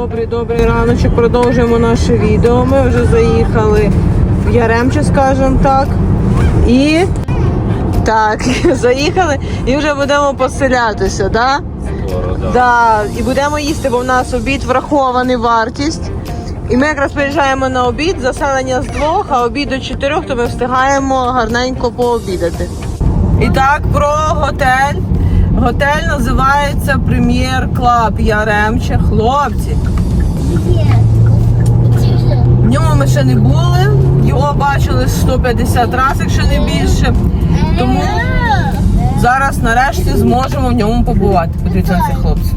Добрий, добрий раночок. Продовжуємо наше відео. Ми вже заїхали в Яремче, скажімо так. І так, заїхали і вже будемо поселятися, да? Да, і будемо їсти, бо в нас обід врахований вартість. І ми якраз приїжджаємо на обід, заселення з двох, а обід до чотирьох, то ми встигаємо гарненько пообідати. І так, про готель. Готель називається Прем'єр Клаб Яремче. Хлопці. В ньому ми ще не були. Його бачили 150 разів, якщо не більше. Тому зараз нарешті зможемо в ньому побувати. Подивіться на цих хлопців.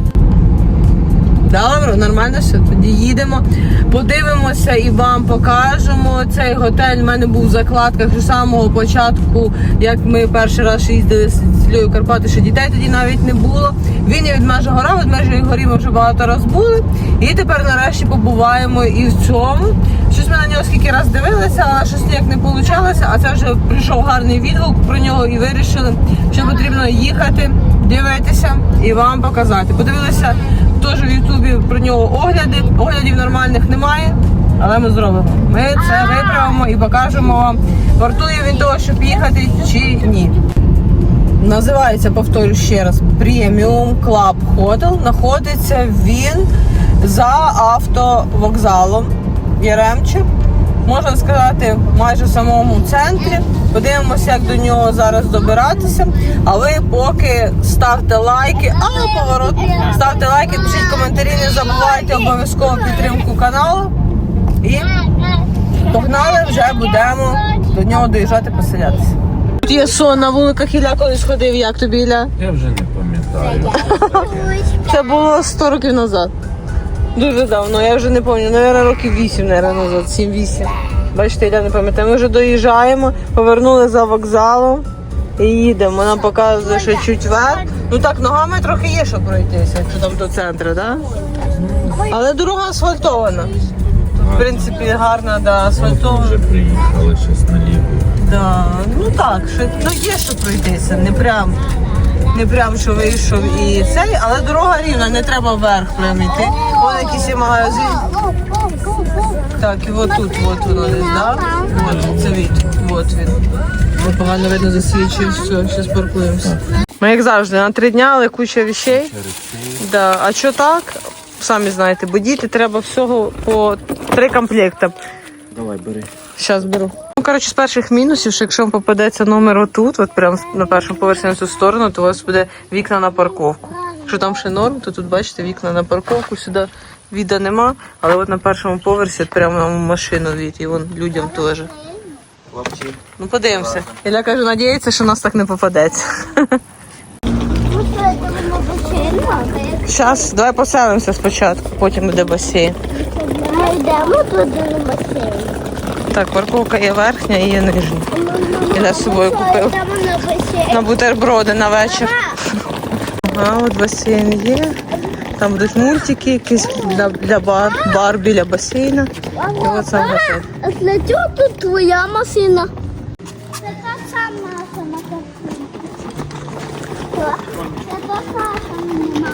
Добре, нормально все. Тоді їдемо, подивимося і вам покажемо. Цей готель в мене був в закладках з самого початку, як ми перший раз їздили з Льою Карпати, що дітей тоді навіть не було. Він є від межа гора, від межі горі ми вже багато раз були. І тепер нарешті побуваємо і в цьому. Щось ми на нього скільки раз дивилися, але щось ніяк не вийшло. А це вже прийшов гарний відгук про нього і вирішили, що потрібно їхати, дивитися і вам показати. Подивилися теж в Ютубі про нього огляди. Оглядів нормальних немає, але ми зробимо. Ми це виправимо і покажемо вам, вартує він того, щоб їхати чи ні. Називається, повторю ще раз, Premium Club Hotel. Знаходиться він за автовокзалом Яремче. Можна сказати, майже в самому центрі. Подивимося, як до нього зараз добиратися. А ви поки ставте лайки, а поворот, ставте лайки, пишіть коментарі, не забувайте обов'язково підтримку каналу. І погнали, вже будемо до нього доїжджати поселятися. Тут є сон на вуликах Ілля колись ходив, як тобі Ілля? Я вже не пам'ятаю. Це було 100 років назад. Дуже давно, я вже не пам'ятаю, навіть років 8, навіть назад, 7-8. Бачите, я не пам'ятаю. Ми вже доїжджаємо, повернули за вокзалом і їдемо. Нам показує, що чуть вверх. Ну так, ногами трохи є, щоб пройтися, якщо там до центру, так? Але дорога асфальтована. В принципі, гарна, да, асфальтована. Вже приїхали щось наліво. Да, ну так, що ну є що пройтися, не прям. Не прям що вийшов і цей, але дорога рівна, не треба вверх прям йти. Вон якийсь є магазин. Так, і от тут, от воно десь, да? От це від, от він. Бо погано видно засвічує, все, зараз паркуємося. Ми як завжди, на три дня, але куча вещей. Да. А що так? Самі знаєте, бо діти треба всього по три комплекти. Давай, бери. Зараз беру. Ну, коротше, з перших мінусів, що якщо вам попадеться номер отут, от прямо на першому поверсі на цю сторону, то у вас буде вікна на парковку. Якщо там ще норм, то тут бачите вікна на парковку, сюди віда нема, але от на першому поверсі прямо машину від, і вон людям теж. Ну подивимося. Ілля каже, надіється, що нас так не попадеться. Зараз, давай поселимося спочатку, потім буде басейн. Ми йдемо туди на басейн. Так, парковка є верхня і є нижня. Ілля з собою купив. На на бутерброди на вечір. Ага, от басейн є. Там будуть мультики, якісь для, для бар, бар біля басейна. І от сам готель. А для чого тут твоя машина? Це та сама наша машина. Це та сама машина.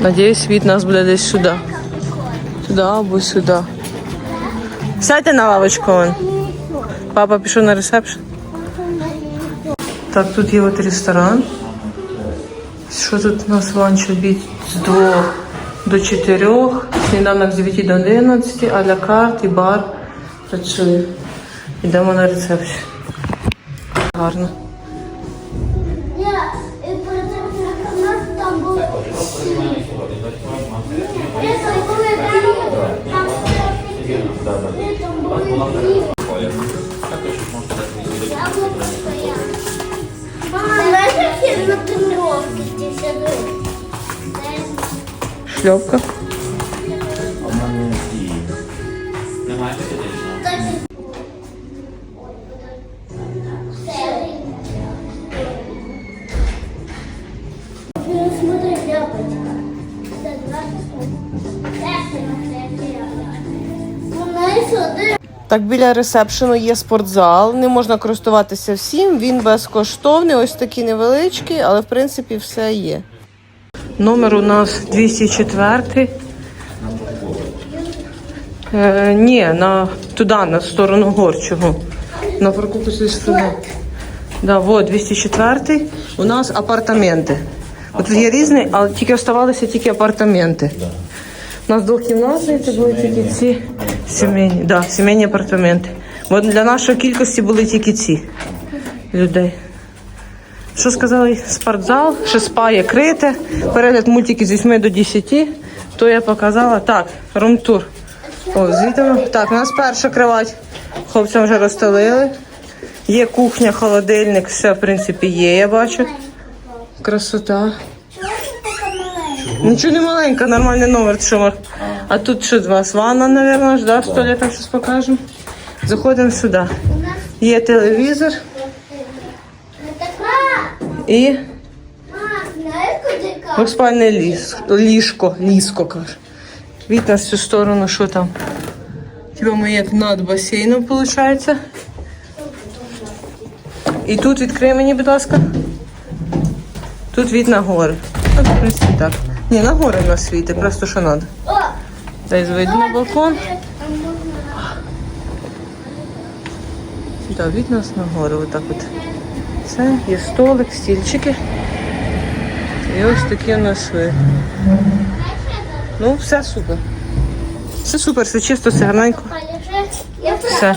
Надіюсь, від нас буде десь сюди. Сюди або сюди. Сядьте на лавочку. Вон. Папа пішов на ресепшн. Так, тут є от ресторан. Що тут у нас ланч обід з 2 до 4, сніданок з 9 до 11, а-ля карт і бар працює. Йдемо на ресепшн. Гарно. Там Так, біля ресепшену є спортзал. Не можна користуватися всім. Він безкоштовний, ось такий невеличкий, але в принципі все є. Номер у нас 204. Е, ні, на туди, на сторону горчого. На парковку сюди. Да, вот 204. У нас апартаменти. От є різні, але тільки оставалися тільки апартаменти. У нас двохкімнатні, це були тільки ці сімейні, да, сімейні апартаменти. От для нашої кількості були тільки ці людей. Що сказали? Спортзал, ще спа є крите, перегляд мультики з 8 до 10, то я показала. Так, румтур. О, звідти. Так, у нас перша кровать. Хлопцям вже розстелили. Є кухня, холодильник, все в принципі є, я бачу. Красота. Нічого не маленька, нормальний номер. Що ми- А тут що, два ванна, мабуть, ж, да? в туалетах щось покажемо. Заходимо сюди. Є телевізор і двоспальне ліс, ліжко, ліжко, каже. Від на цю сторону, що там? Типа ми як над басейном, виходить. І тут відкрий мені, будь ласка. Тут від на гори. Ну, в принципі, так. Ні, на гори в нас світить, просто що треба. Вийду на балкон. Да, від нас на гору, отак от. Це є столик, стільчики. І ось такі у нас ви. Ну, все супер. Все супер, все чисто, все гарненько. Все.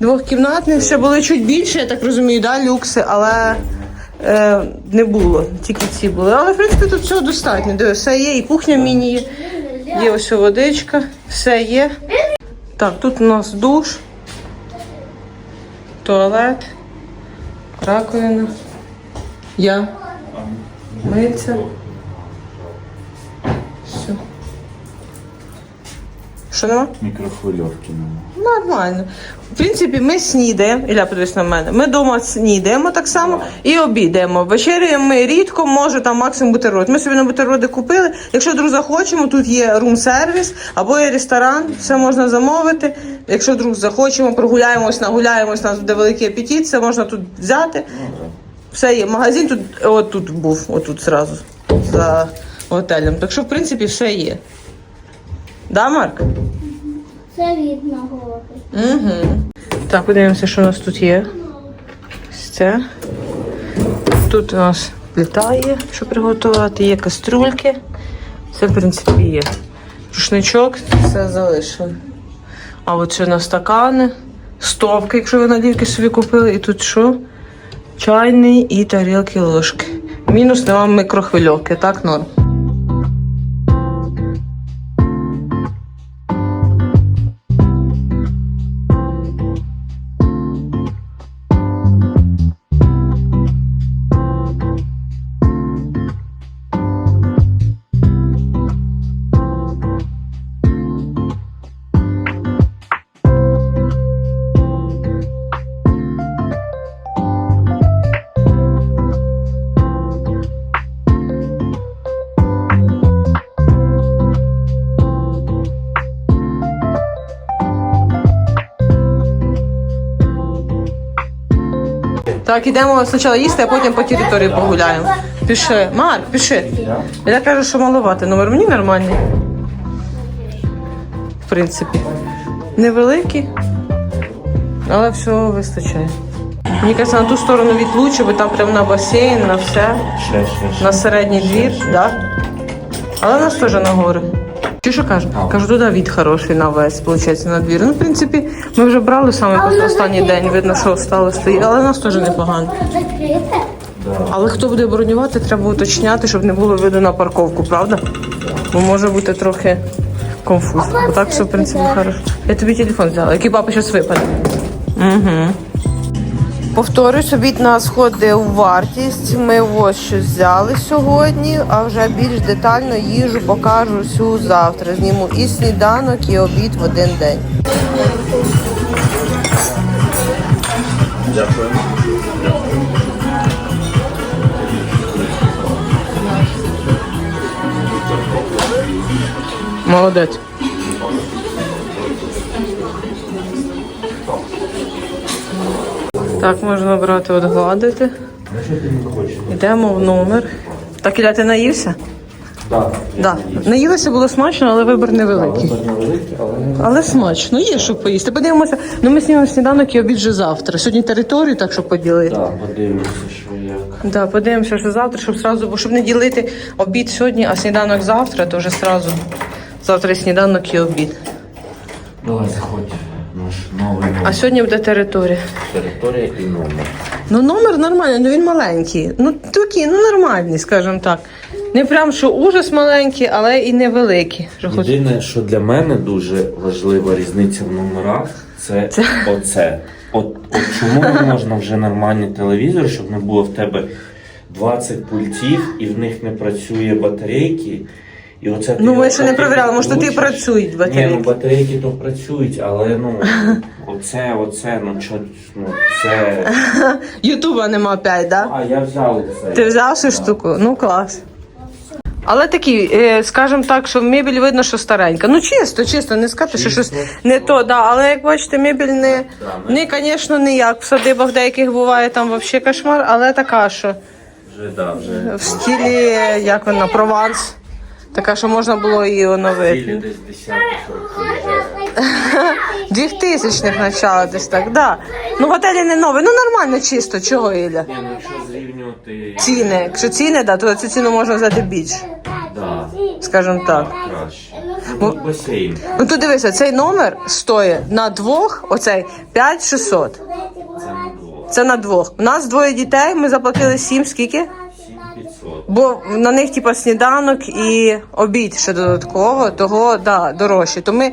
Двохкімнатних ще були чуть більше, я так розумію, да, люкси, але е, не було. Тільки ці були. Але в принципі тут всього достатньо. Все є, і кухня міні є. Є ось водичка, все є. Так, тут у нас душ, туалет, раковина. Я. Миться. Все. Що нема? Мікрохвильовки нема. Нормально. В принципі, ми снідаємо. Ілля, подивись на мене. Ми вдома снідаємо так само і обідаємо. Вечеряємо ми рідко, може там максимум бутерброд. Ми собі на бутерброди купили. Якщо вдруг захочемо, тут є рум-сервіс або є ресторан, все можна замовити. Якщо вдруг захочемо, прогуляємось, нагуляємось, у нас буде великий апетит, все можна тут взяти. Все є. Магазин тут, от тут був, отут зразу, за готелем. Так що, в принципі, все є. Да, Марк? Це видно гори. Угу. Так, подивимося, що у нас тут є. Це. Тут у нас плита є, що приготувати, є каструльки. Це, в принципі, є. Рушничок, все залишили. А от ще на стакани, стопки, якщо ви налівки собі купили, і тут що? Чайний і тарілки ложки. Мінус нема микрохвильовки, так, норм. Так, ідемо спочатку їсти, а потім по території погуляємо. Піши. Марк, піши. Я кажу, що малувати. Номер мені нормальний. В принципі. Невеликий, але всього вистачає. Мені кажеться, на ту сторону від лучше, бо там прямо на басейн, на все, на середній двір, да? Але нас теж на гори. Чи що кажу? Кажу, туди від хороший на весь, виходить, на двір. Ну, в принципі, ми вже брали саме просто останній день, видно, що стало стоїть, але нас теж непогано. Але хто буде бронювати, треба уточняти, щоб не було видно на парковку, правда? Бо може бути трохи конфузно. А так все, в принципі, хорошо. Я тобі телефон взяла, який папа зараз випаде. Угу. Повторюсь, обід нас входить у вартість. Ми ось щось взяли сьогодні, а вже більш детально їжу покажу всю завтра. Зніму і сніданок, і обід в один день. Дякую. Молодець. Так, можна брати, от гладити. Йдемо в номер. Так, Ілля, ти наївся? Так. Так. Наїлися було смачно, але вибір невеликий. Але Але смачно, є що поїсти. Подивимося. Ну ми знімемо сніданок і обід вже завтра. Сьогодні територію, так що поділити. так, подивимося, що як. Да, подивимося, що завтра, щоб сразу, бо щоб не ділити обід сьогодні, а сніданок завтра, то вже сразу завтра і сніданок і обід. Давай заходь. Новий А сьогодні буде територія. Територія і номер. Ну номер нормальний, ну він маленький. Ну такий, ну нормальний, скажімо так. Не прям що ужас маленький, але і невеликий. Що хоч- Єдине, що для мене дуже важлива різниця в номерах, це, оце. От, от чому не можна вже нормальні телевізори, щоб не було в тебе 20 пультів і в них не працює батарейки. І оце ти Ну, ми ще не перевіряли, може, тут і включиш. працюють Ні, батарейки. ну батарейки то працюють, але ну оце, оце, ну чо, ну це. Ютуба нема 5, да? А я взяв це. Ти взяв цю штуку? Ну клас. Але такі, е, скажімо так, що мебель видно, що старенька. Ну чисто, чисто, не сказати, що щось не то, да. Але як бачите, мебель не, не, звісно, не як. В садибах деяких буває там взагалі кошмар, але така, що Вже, да, вже. в стилі, як вона, прованс. Така, що можна було її оновити. десь 10 років. Двохтисячних начала десь так, да. Ну готелі не нові, ну нормально чисто, чого Ілля? Ні, ну якщо зрівнювати, Ціни, якщо ціни, да, то цю ціну можна взяти більше, да, скажімо так. краще. Ну, басейн. Ну тут дивися, цей номер стоїть на двох, оцей 5600. Це на двох. Це на двох. У нас двоє дітей, ми заплатили 7, скільки? 7500. Бо на них типа сніданок і обід ще додатково, того да, дорожче. То ми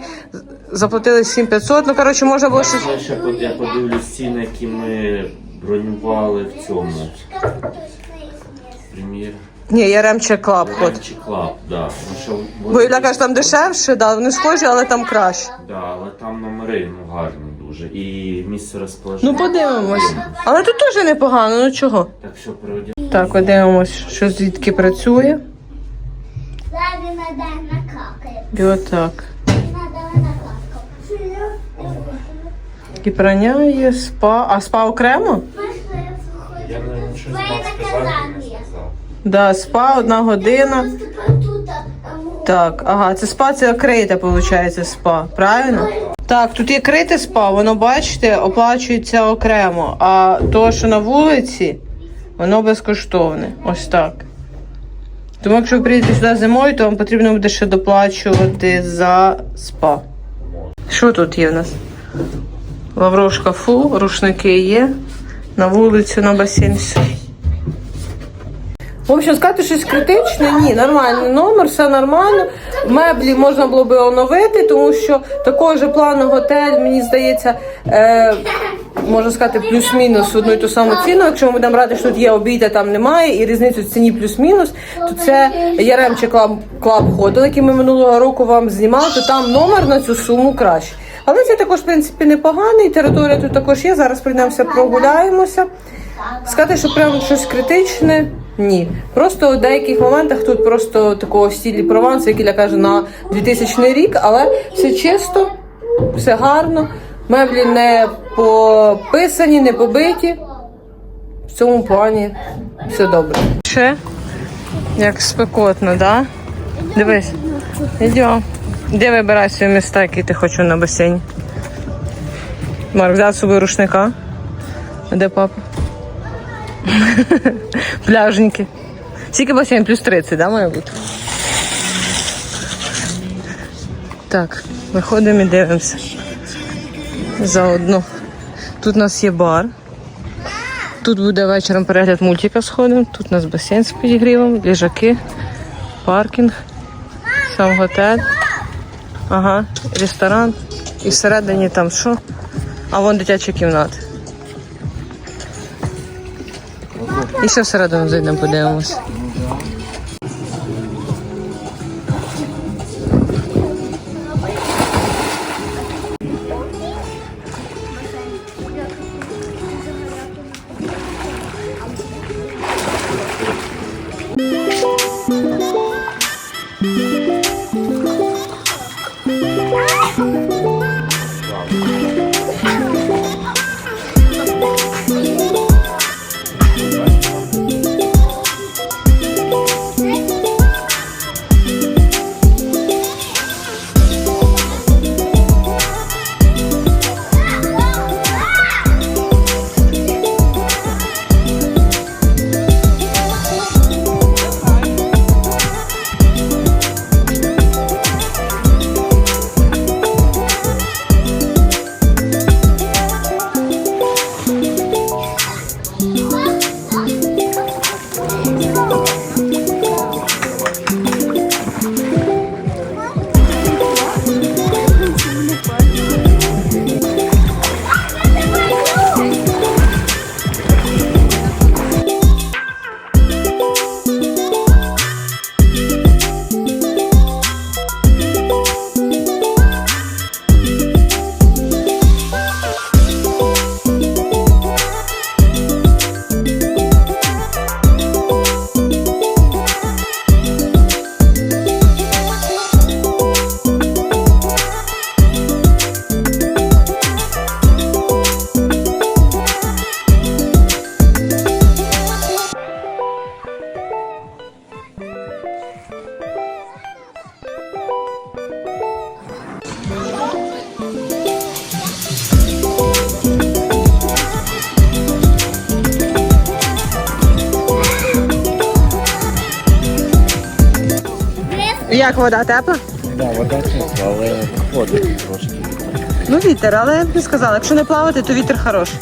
заплатили 7500, ну коротше, можна було ще. Я ще под- я подивлюсь ціни, які ми бронювали в цьому. Прем'єр. Ні, я ремче клаб ход. Чи клаб, да. Ну, що, Бо Іля каже, там дешевше, да, вони схожі, але там краще. Да, але там номери ну, гарні дуже. І місце розположення. Ну подивимось. Але тут теж непогано, ну чого? Так що проведемо. Так, подивимось, що звідки працює. І отак. І прання є, спа. А спа окремо? Я не щось не сказав. Да, спа одна година. Так, ага, це спа, це крите, виходить, спа, правильно? Так, тут є крите спа, воно, бачите, оплачується окремо. А то, що на вулиці, воно безкоштовне. Ось так. Тому якщо ви приїдете сюди зимою, то вам потрібно буде ще доплачувати за спа. Що тут є в нас? Лавро шкафу, рушники є. На вулицю, на басейн. В общем, сказати щось критичне, ні, нормальний номер, все нормально. Меблі можна було би оновити, тому що такого ж плану готель, мені здається, е, можна сказати, плюс-мінус одну і ту саму ціну. Якщо ми будемо брати, що тут є обід, там немає, і різницю в ціні плюс-мінус, то це Яремче Клаб, Клаб Хотел, який ми минулого року вам знімали, то там номер на цю суму краще. Але це також, в принципі, непоганий. Територія тут також є. Зараз прийдемося прогуляємося. Сказати, що прям щось критичне. Ні. Просто у деяких моментах тут просто такого стілі Прованс, який я каже на 2000 рік, але все чисто, все гарно. Меблі не пописані, не побиті. В цьому плані все добре. Ще як спекотно, да? Дивись. Йдемо. Де вибирай свої міста, які ти хочеш на басейні? Марк, взяв з собою рушника. Де папа? Пляжники. Скільки басейн? Плюс 30, да, має бути? Так, виходимо і дивимося. Заодно. Тут у нас є бар. Тут буде вечором перегляд мультика сходимо. Тут у нас басейн з підігрівом, ліжаки, паркінг, сам готель. Ага, ресторан. І всередині там що? А вон дитячі кімнати. І ще всередину зайдемо, подивимось. Як вода тепла? Так, вода тепла, але ходить трошки. Ну, вітер, але я б не сказала, якщо не плавати, то вітер хороший.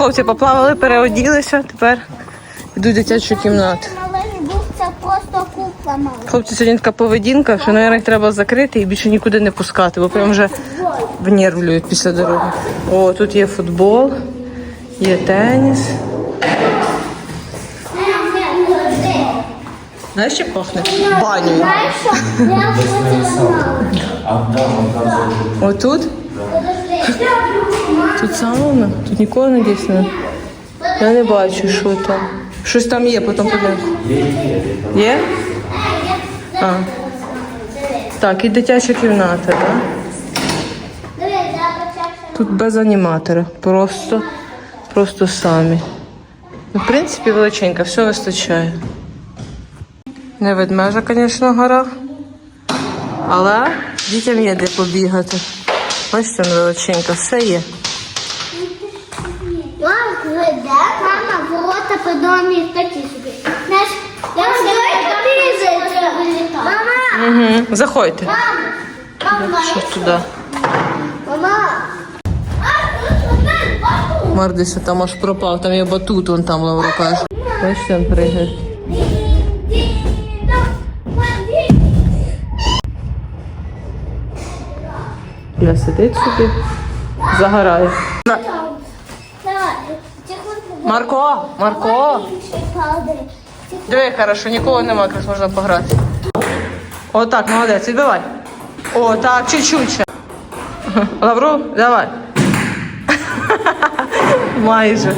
Хлопці, поплавали, переоділися, тепер йдуть в дитячу кімнату. Малий був це просто кукла мала. Хлопці, сьогодні така поведінка, що, мабуть, їх треба закрити і більше нікуди не пускати, бо прям вже внервлюють після дороги. О, тут є футбол, є теніс. Знаєш, що пахне? Баню. Знаєш що? Тут сауна? Тут нікого не дійсно. Я не бачу, що там. Щось там є, потім подивимось. Є? А. Так, і дитяча кімната, так? Тут без аніматора. Просто, просто самі. Ну, в принципі, величенька, все вистачає. Не ведмежа, звісно, гора. Але дітям є де побігати. Бачите, вона величенька, все є. По домі такі собі. Знаєш, я все Мама! Угу. Заходьте. Мама! Що туди? Мама! Мардися там аж пропав, там є батут, вон там Лавро каже. Бачите, він пригає. Я сидить собі, загорає. Марко, Марко. Диви, хорошо, нікого нема, якраз можна пограти. О, так, молодець, відбивай. О, так, чуть-чуть ще. Лавру, давай. Майже.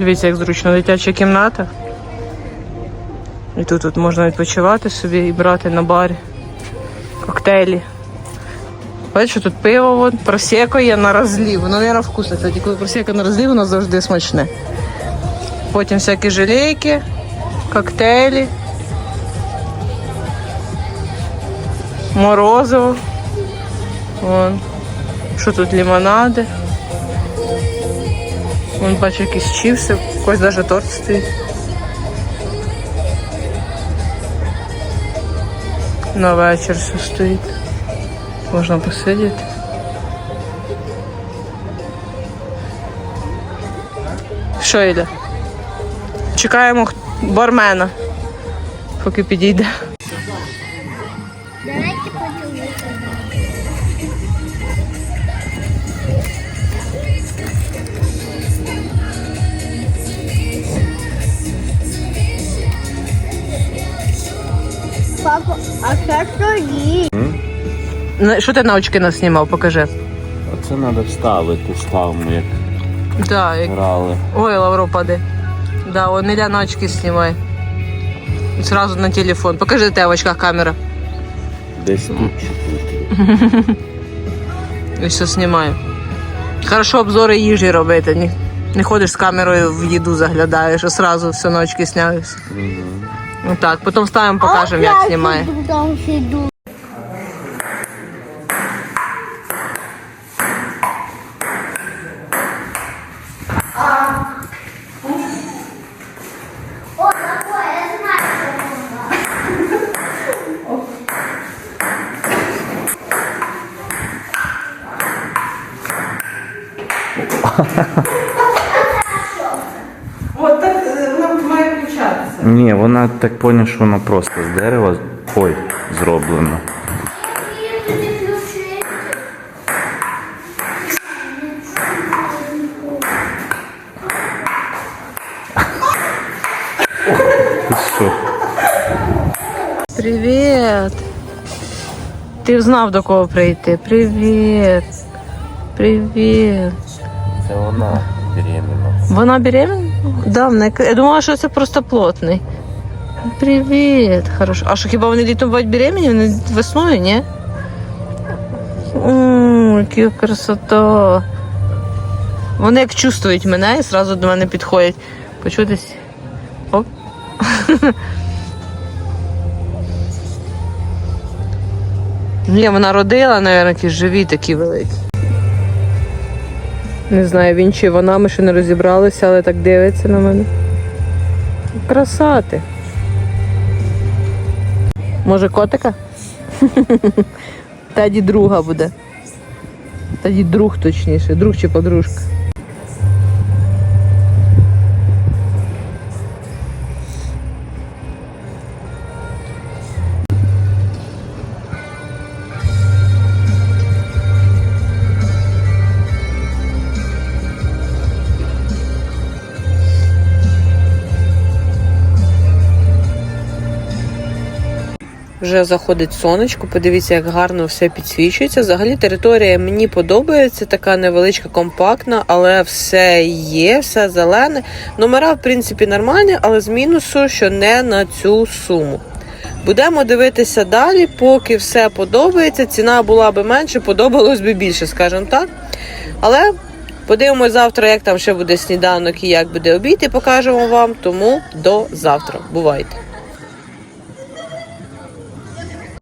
Дивіться, як зручно дитяча кімната. І тут, тут можна відпочивати собі і брати на барі коктейлі. Бачиш, тут пиво, вон, просеко є на розлів. Воно, мабуть, вкусне. Кстати, коли просеко на розлів, воно завжди смачне. Потім всякі желейки, коктейлі, морозиво. Вон. Що тут лимонади. Вон бачу якісь чіпси, у когось навіть торт стоїть. На вечір все стоїть. Можна посидіти. Що йде? Чекаємо бармена, поки підійде. Що ти на очки нас знімав? Покажи. Оце треба вставити, ставимо, як Да, як... грали. Ой, Лавро паде. Да, он Ілля на очки знімає. Сразу на телефон. Покажи те в очках камера. Десь тут. І все знімаю. Хорошо обзори їжі робити. Не, не ходиш з камерою в їду заглядаєш, а сразу все на очки знялися. Ну так, потім ставимо, покажемо, як знімає. Там сиду. О, такое, я знаю, что От так вона має включатися. Ні, вона так поняла, що вона просто з дерева ой, зроблена. Привіт. Ти знав до кого прийти. Привіт. Привіт. Це вона беременна. Вона беременна? Да, вона- я думала, що це просто плотний. Привіт, хорошо. А що хіба вони літом бувають беременні? Вони весною, ні? О, яка красота. Вони як чувствують мене і одразу до мене підходять. Почутись. Оп. Ні, вона родила, якісь живі такі великі. Не знаю, він чи вона, ми ще не розібралися, але так дивиться на мене. Красати. Може, котика? Теді друга буде. Теді друг точніше, друг чи подружка. Вже заходить сонечко, подивіться, як гарно все підсвічується. Взагалі територія мені подобається, така невеличка, компактна, але все є, все зелене. Номера, в принципі, нормальні, але з мінусу, що не на цю суму. Будемо дивитися далі, поки все подобається. Ціна була би менше, подобалось би більше, скажімо так. Але подивимось завтра, як там ще буде сніданок і як буде обід, і покажемо вам. Тому до завтра. Бувайте!